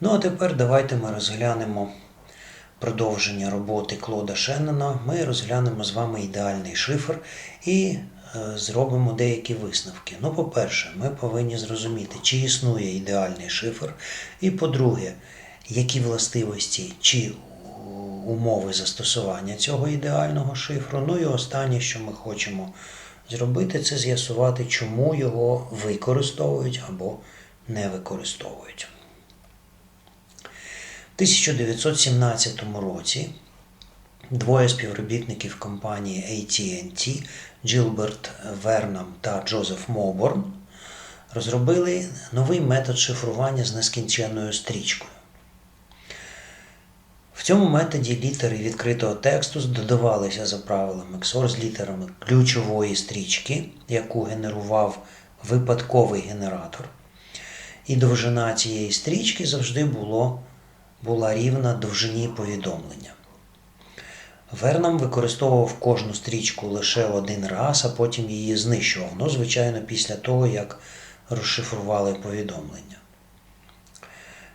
Ну а тепер давайте ми розглянемо продовження роботи Клода Шеннона. Ми розглянемо з вами ідеальний шифр і е, зробимо деякі висновки. Ну, по-перше, ми повинні зрозуміти, чи існує ідеальний шифр, і по-друге, які властивості чи умови застосування цього ідеального шифру. Ну і останнє, що ми хочемо зробити, це з'ясувати, чому його використовують або не використовують. В 1917 році двоє співробітників компанії AT&T Джилберт Вернам та Джозеф Моборн розробили новий метод шифрування з нескінченною стрічкою. В цьому методі літери відкритого тексту додавалися за правилами XOR з літерами ключової стрічки, яку генерував випадковий генератор. І довжина цієї стрічки завжди було, була рівна довжині повідомлення. Вернам використовував кожну стрічку лише один раз, а потім її знищував. Ну, звичайно, після того, як розшифрували повідомлення.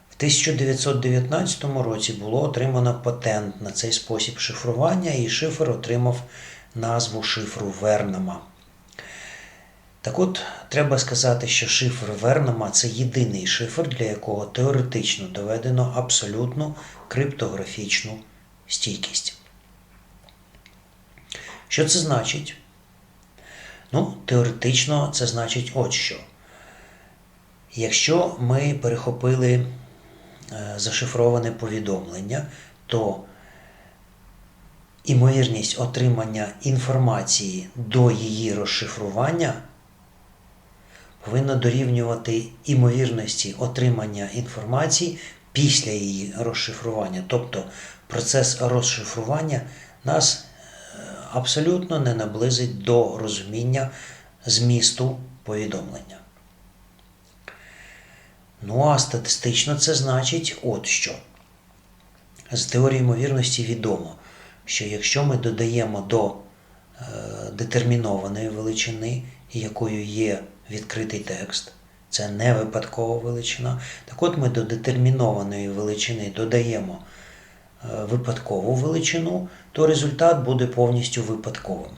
В 1919 році було отримано патент на цей спосіб шифрування, і шифр отримав назву шифру Вернама. Так от, треба сказати, що шифр Вернама це єдиний шифр, для якого теоретично доведено абсолютну криптографічну стійкість. Що це значить? Ну, теоретично це значить от що. Якщо ми перехопили е, зашифроване повідомлення, то імовірність отримання інформації до її розшифрування повинна дорівнювати імовірності отримання інформації після її розшифрування. Тобто процес розшифрування нас е, абсолютно не наблизить до розуміння змісту повідомлення. Ну а статистично це значить от що. З теорії ймовірності відомо, що якщо ми додаємо до е, детермінованої величини, якою є відкритий текст, це не випадкова величина. Так от ми до детермінованої величини додаємо е, випадкову величину, то результат буде повністю випадковим.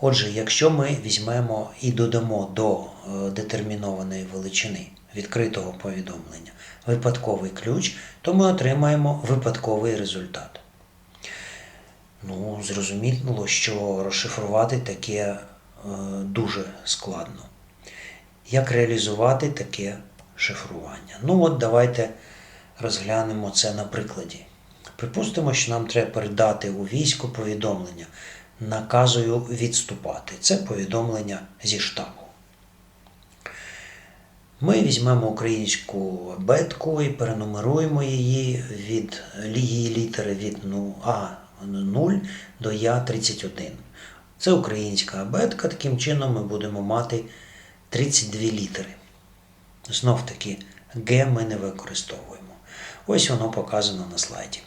Отже, якщо ми візьмемо і додамо до е, детермінованої величини відкритого повідомлення випадковий ключ, то ми отримаємо випадковий результат. Ну, зрозуміло, що розшифрувати таке дуже складно. Як реалізувати таке шифрування? Ну, от давайте розглянемо це на прикладі. Припустимо, що нам треба передати у військо повідомлення наказую відступати. Це повідомлення зі штабу. Ми візьмемо українську абетку і перенумеруємо її від її літери від ну, А0 до Я31. Це українська абетка, таким чином ми будемо мати 32 літери. Знов таки, Г ми не використовуємо. Ось воно показано на слайді.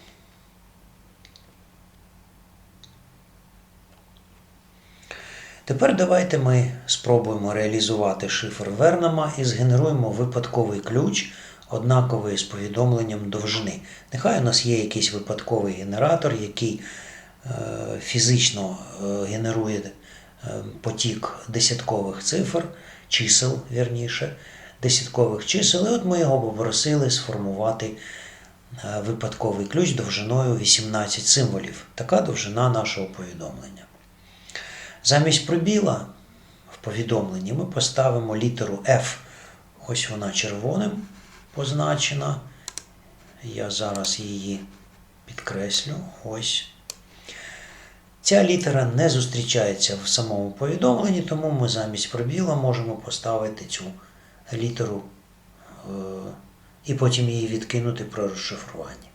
Тепер давайте ми спробуємо реалізувати шифр Вернама і згенеруємо випадковий ключ, однаковий з повідомленням довжини. Нехай у нас є якийсь випадковий генератор, який фізично е, генерує е, потік десяткових цифр, чисел, вірніше, десяткових чисел. І от ми його попросили сформувати е, випадковий ключ довжиною 18 символів. Така довжина нашого повідомлення. Замість пробіла в повідомленні ми поставимо літеру F. Ось вона червоним позначена. Я зараз її підкреслю. Ось. Ця літера не зустрічається в самому повідомленні, тому ми замість пробіла можемо поставити цю літеру е, і потім її відкинути при розшифруванні.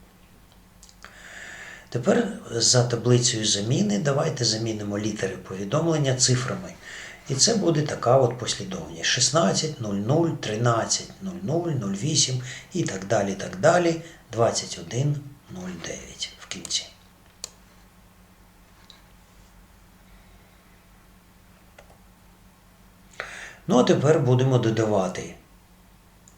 Тепер за таблицею заміни давайте замінимо літери повідомлення цифрами. І це буде така от послідовність: 16, 00, 13, 00, 08 і так далі, так далі, 21, 09 в кінці. Ну, а тепер будемо додавати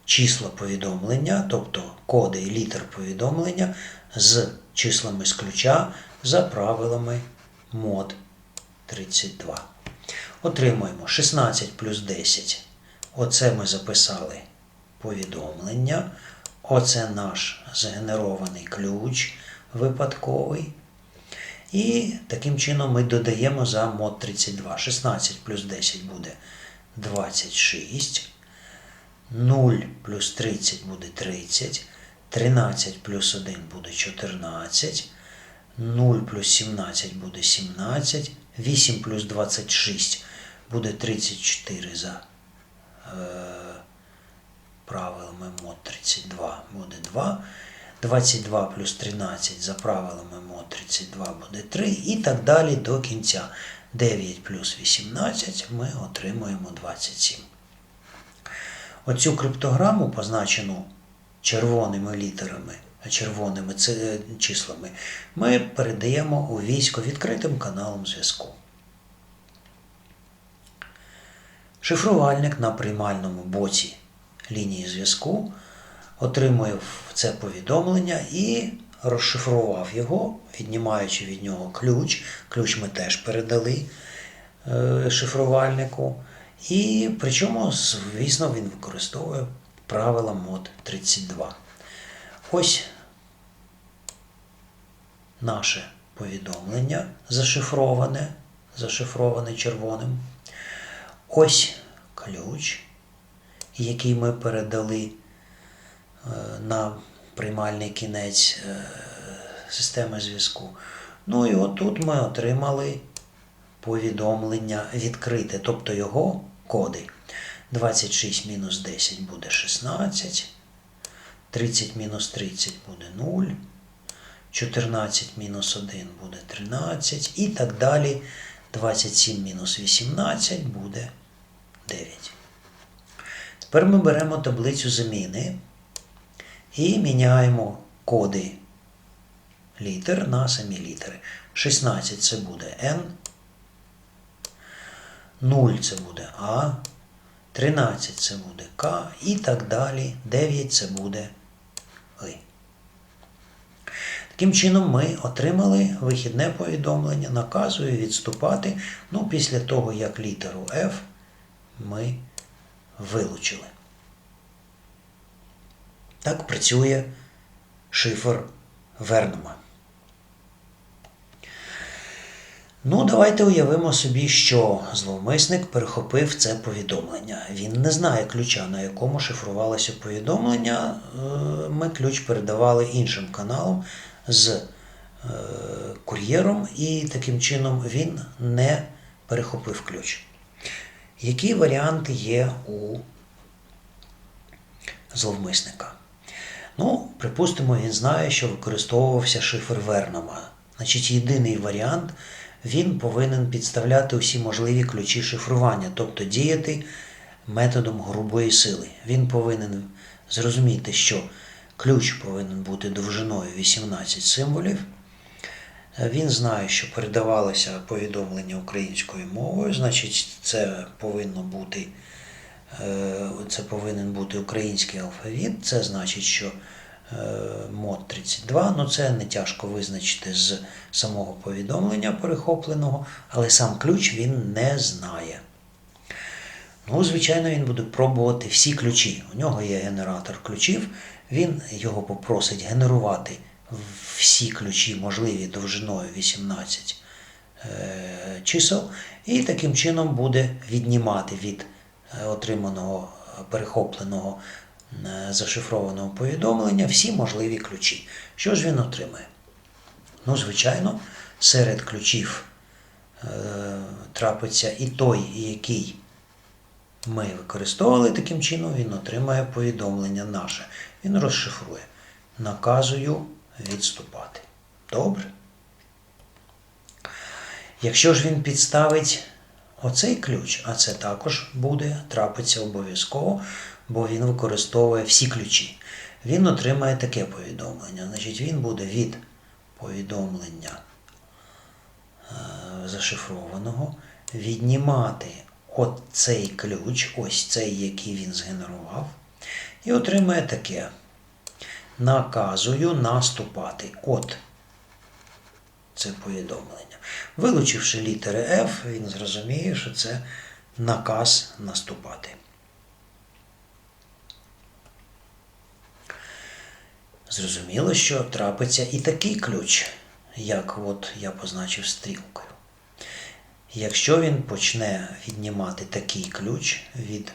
числа повідомлення, тобто коди і літер повідомлення з числами з ключа за правилами мод 32. Отримуємо 16 плюс 10. Оце ми записали повідомлення. Оце наш згенерований ключ випадковий. І таким чином ми додаємо за мод 32. 16 плюс 10 буде 26. 0 плюс 30 буде 30. 13 плюс 1 буде 14. 0 плюс 17 буде 17. 8 плюс 26 буде 34 за е, правилами мод 32 буде 2. 22 плюс 13 за правилами мод 32 буде 3 і так далі до кінця. 9 плюс 18 ми отримуємо 27. Оцю криптограму, позначену червоними літерами, червоними числами, ми передаємо у військо відкритим каналом зв'язку. Шифрувальник на приймальному боці лінії зв'язку отримує це повідомлення і розшифрував його, віднімаючи від нього ключ. Ключ ми теж передали е, шифрувальнику. І причому, звісно, він використовує правила мод 32. Ось наше повідомлення зашифроване, зашифроване червоним. Ось ключ, який ми передали е, на приймальний кінець е, системи зв'язку. Ну і отут ми отримали повідомлення відкрите, тобто його коди. 26 мінус 10 буде 16, 30 мінус 30 буде 0, 14 мінус 1 буде 13 і так далі. 27 мінус 18 буде 9. Тепер ми беремо таблицю заміни і міняємо коди літер на самі літери. 16 це буде N, 0 це буде А, 13 це буде К і так далі. 9 це буде И. Таким чином, ми отримали вихідне повідомлення, наказує відступати ну, після того, як літеру F ми вилучили. Так працює шифр Вернома. Ну, давайте уявимо собі, що зловмисник перехопив це повідомлення. Він не знає ключа, на якому шифрувалося повідомлення. Е, Ми ключ передавали іншим каналом з е, кур'єром, і таким чином він не перехопив ключ. Які варіанти є у зловмисника? Ну, припустимо, він знає, що використовувався шифр Вернома. Значить, єдиний варіант він повинен підставляти усі можливі ключі шифрування, тобто діяти методом грубої сили. Він повинен зрозуміти, що ключ повинен бути довжиною 18 символів. Він знає, що передавалося повідомлення українською мовою, значить, це повинно бути це повинен бути український алфавіт. Це значить, що е, мод 32, ну це не тяжко визначити з самого повідомлення перехопленого, але сам ключ він не знає. Ну, звичайно, він буде пробувати всі ключі. У нього є генератор ключів, він його попросить генерувати всі ключі, можливі довжиною 18 е, чисел, і таким чином буде віднімати від е, отриманого е, перехопленого е, зашифрованого повідомлення всі можливі ключі. Що ж він отримає? Ну, звичайно, серед ключів е, трапиться і той, який ми використовували таким чином, він отримає повідомлення наше. Він розшифрує. Наказую відступати. Добре? Якщо ж він підставить оцей ключ, а це також буде трапиться обов'язково, бо він використовує всі ключі, він отримає таке повідомлення. Значить, він буде від повідомлення е, зашифрованого віднімати от цей ключ, ось цей, який він згенерував, І отримає таке. Наказую наступати. От це повідомлення. Вилучивши літери F, він зрозуміє, що це наказ наступати. Зрозуміло, що трапиться і такий ключ, як от я позначив стрілкою. Якщо він почне віднімати такий ключ від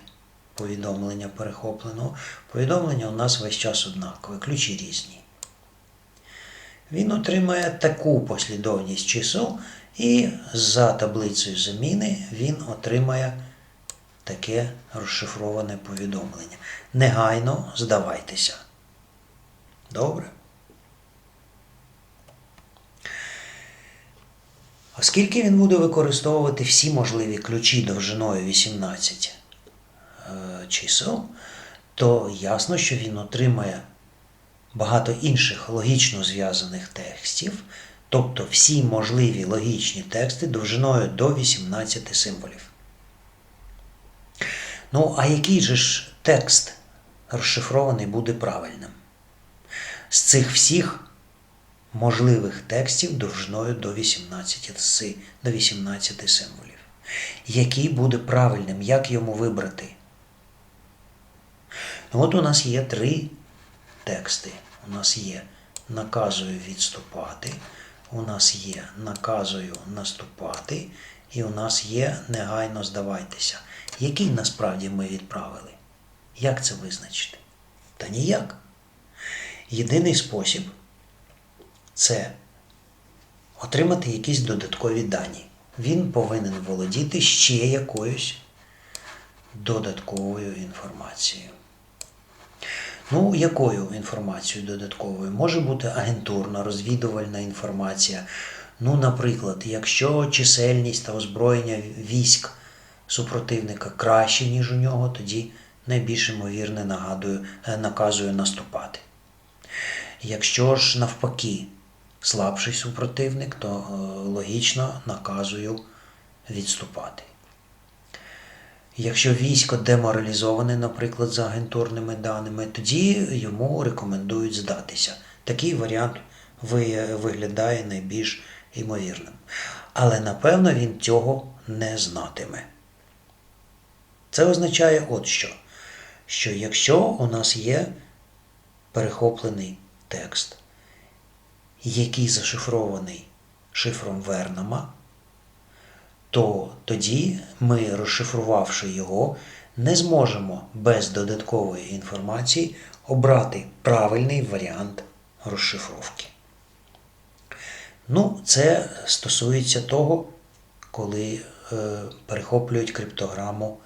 повідомлення перехопленого, повідомлення у нас весь час однакове, ключі різні. Він отримає таку послідовність чисел, і за таблицею заміни він отримає таке розшифроване повідомлення. Негайно здавайтеся. Добре? Оскільки він буде використовувати всі можливі ключі довжиною 18 е, чисел, то ясно, що він отримає багато інших логічно зв'язаних текстів, тобто всі можливі логічні тексти довжиною до 18 символів. Ну, а який же ж текст розшифрований буде правильним? З цих всіх можливих текстів довжиною до 18, до 18 символів. Який буде правильним, як йому вибрати? Ну, От у нас є три тексти. У нас є наказую відступати, у нас є наказую наступати, і у нас є негайно здавайтеся. Який насправді ми відправили? Як це визначити? Та ніяк. Єдиний спосіб це отримати якісь додаткові дані. Він повинен володіти ще якоюсь додатковою інформацією. Ну, якою інформацією додатковою? Може бути агентурна, розвідувальна інформація. Ну, наприклад, якщо чисельність та озброєння військ супротивника краще, ніж у нього, тоді найбільш ймовірне нагадую, е, наказує наступати. Якщо ж навпаки слабший супротивник, то е, логічно наказую відступати. Якщо військо деморалізоване, наприклад, за агентурними даними, тоді йому рекомендують здатися. Такий варіант виглядає найбільш ймовірним. Але напевно він цього не знатиме. Це означає от що, що якщо у нас є перехоплений текст, який зашифрований шифром Вернама, то тоді ми, розшифрувавши його, не зможемо без додаткової інформації обрати правильний варіант розшифровки. Ну, це стосується того, коли е, перехоплюють криптограму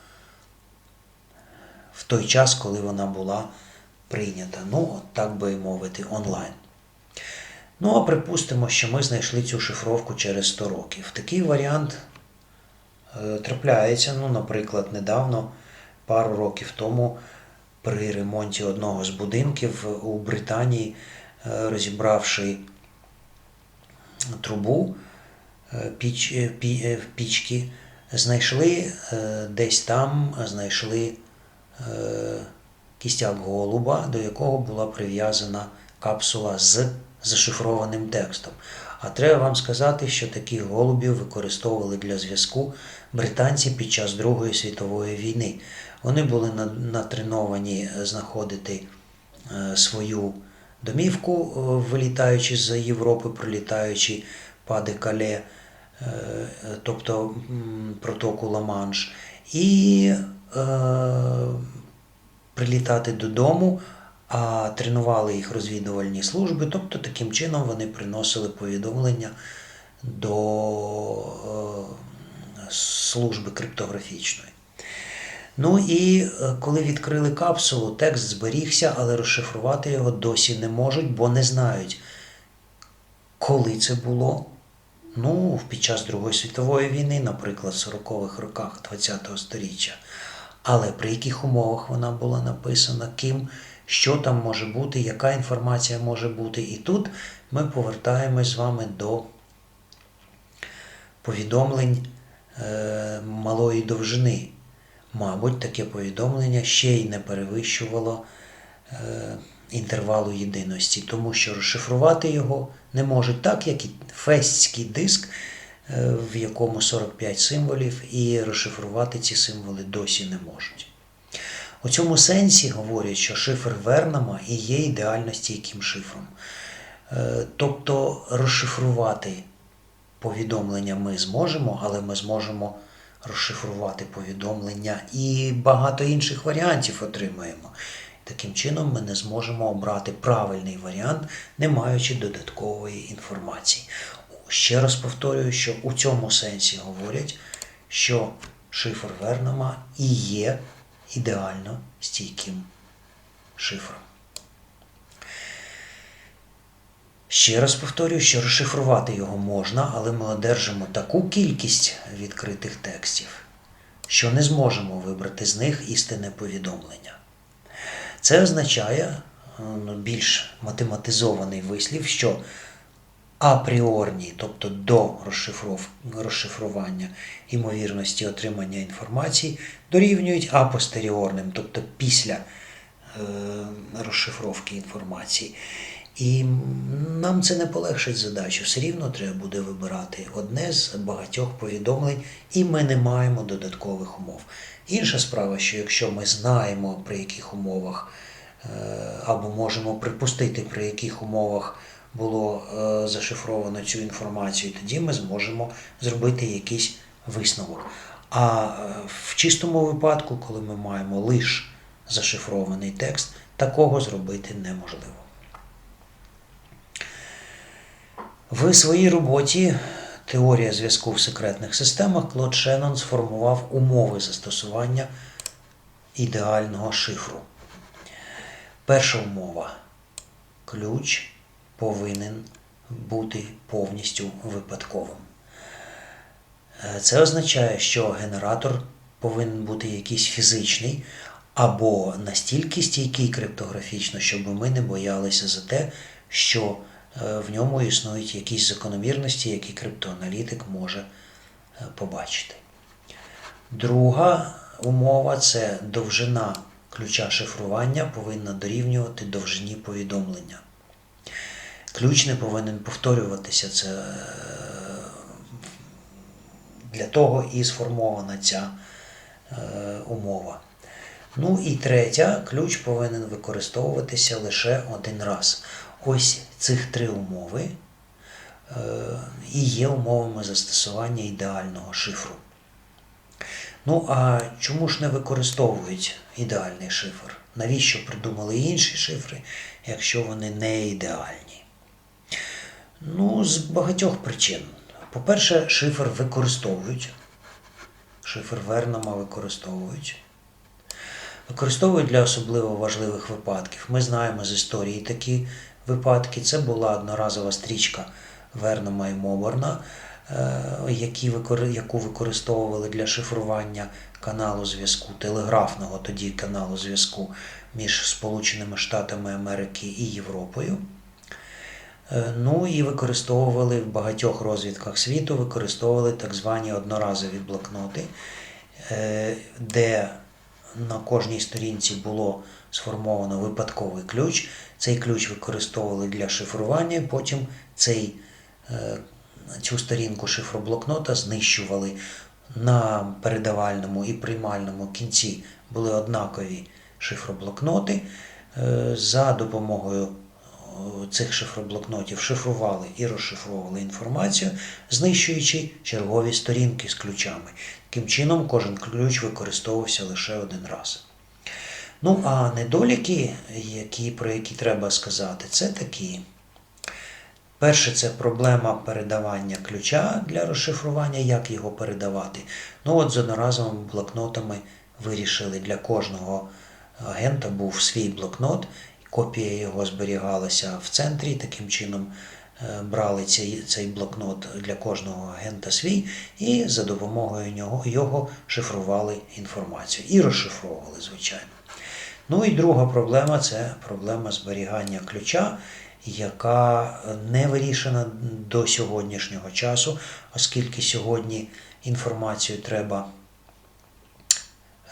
в той час, коли вона була прийнята. Ну, от так би мовити, онлайн. Ну, а припустимо, що ми знайшли цю шифровку через 100 років. Такий варіант трапляється. Ну, наприклад, недавно, пару років тому, при ремонті одного з будинків у Британії, е, розібравши трубу е, піч, е, пі, е, пічки, знайшли е, десь там, знайшли е, кістяк голуба, до якого була прив'язана капсула з зашифрованим текстом. А треба вам сказати, що таких голубів використовували для зв'язку британці під час Другої світової війни. Вони були натреновані знаходити е, свою домівку, е, вилітаючи з Європи, пролітаючи паде кале, е, тобто протоку Ла-Манш, і прилітати додому, а тренували їх розвідувальні служби, тобто таким чином вони приносили повідомлення до служби криптографічної. Ну і е, коли відкрили капсулу, текст зберігся, але розшифрувати його досі не можуть, бо не знають, коли це було. Ну, під час Другої світової війни, наприклад, в 40-х роках ХХ століття. Але при яких умовах вона була написана, ким, що там може бути, яка інформація може бути. І тут ми повертаємось з вами до повідомлень малої довжини. мабуть, таке повідомлення ще й не перевищувало е, інтервалу єдиності, тому що розшифрувати його не можуть, так як і фестський диск, е, в якому 45 символів, і розшифрувати ці символи досі не можуть. У цьому сенсі говорять, що шифр Вернама і є ідеально стійким шифром. Е, Тобто розшифрувати повідомлення ми зможемо, але ми зможемо розшифрувати повідомлення і багато інших варіантів отримаємо. Таким чином, ми не зможемо обрати правильний варіант, не маючи додаткової інформації. Ще раз повторюю, що у цьому сенсі говорять, що шифр Вернама і є ідеально стійким шифром. Ще раз повторюю, що розшифрувати його можна, але ми одержимо таку кількість відкритих текстів, що не зможемо вибрати з них істинне повідомлення. Це означає ну, більш математизований вислів, що апріорні, тобто до розшифрування ймовірності отримання інформації, дорівнюють апостеріорним, тобто після е, розшифровки інформації. І нам це не полегшить задачу. Все рівно треба буде вибирати одне з багатьох повідомлень, і ми не маємо додаткових умов. Інша справа, що якщо ми знаємо, при яких умовах, е, або можемо припустити, при яких умовах було е, зашифровано цю інформацію, тоді ми зможемо зробити якийсь висновок. А е, в чистому випадку, коли ми маємо лише зашифрований текст, такого зробити неможливо. В своїй роботі Теорія зв'язку в секретних системах Клод Шеннон сформував умови застосування ідеального шифру. Перша умова. Ключ повинен бути повністю випадковим. Е, Це означає, що генератор повинен бути якийсь фізичний або настільки стійкий криптографічно, щоб ми не боялися за те, що в ньому існують якісь закономірності, які криптоаналітик може е, побачити. Друга умова це довжина ключа шифрування повинна дорівнювати довжині повідомлення. Ключ не повинен повторюватися. Це е, для того і сформована ця е, умова. Ну і третя, ключ повинен використовуватися лише один раз. Ось цих три умови е, і є умовами застосування ідеального шифру. Ну, а чому ж не використовують ідеальний шифр? Навіщо придумали інші шифри, якщо вони не ідеальні? Ну, з багатьох причин. По-перше, шифр використовують. Шифр Вернама використовують. Використовують для особливо важливих випадків. Ми знаємо з історії такі випадки. Це була одноразова стрічка Вернама і Моборна, е, яку використовували для шифрування каналу зв'язку, телеграфного тоді каналу зв'язку між Сполученими Штатами Америки і Європою. Е, Ну і використовували в багатьох розвідках світу, використовували так звані одноразові блокноти, е, де на кожній сторінці було сформовано випадковий ключ. Цей ключ використовували для шифрування, потім цей, е, цю сторінку шифроблокнота знищували на передавальному і приймальному кінці були однакові шифроблокноти. Е, За допомогою цих шифроблокнотів шифрували і розшифровували інформацію, знищуючи чергові сторінки з ключами. Таким чином, кожен ключ використовувався лише один раз. Ну, а недоліки, які, про які треба сказати, це такі. Перше, це проблема передавання ключа для розшифрування, як його передавати. Ну от з одноразовими блокнотами вирішили для кожного агента був свій блокнот, копія його зберігалася в центрі. Таким чином е, брали цей, цей блокнот для кожного агента свій і за допомогою нього його шифрували інформацію і розшифровували, звичайно. Ну і друга проблема це проблема зберігання ключа, яка не вирішена до сьогоднішнього часу, оскільки сьогодні інформацію треба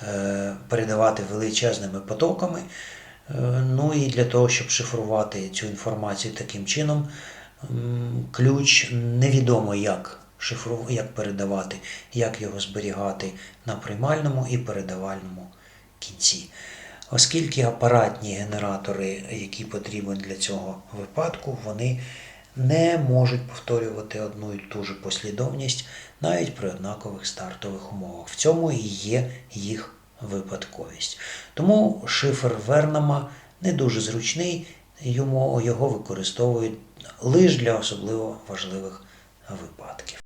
е, передавати величезними потоками. Е, Ну і для того, щоб шифрувати цю інформацію таким чином, ключ невідомо як шифру, як передавати, як його зберігати на приймальному і передавальному кінці. Оскільки апаратні генератори, які потрібні для цього випадку, вони не можуть повторювати одну і ту ж послідовність навіть при однакових стартових умовах. В цьому і є їх випадковість. Тому шифр Вернама не дуже зручний, йому його використовують лише для особливо важливих випадків.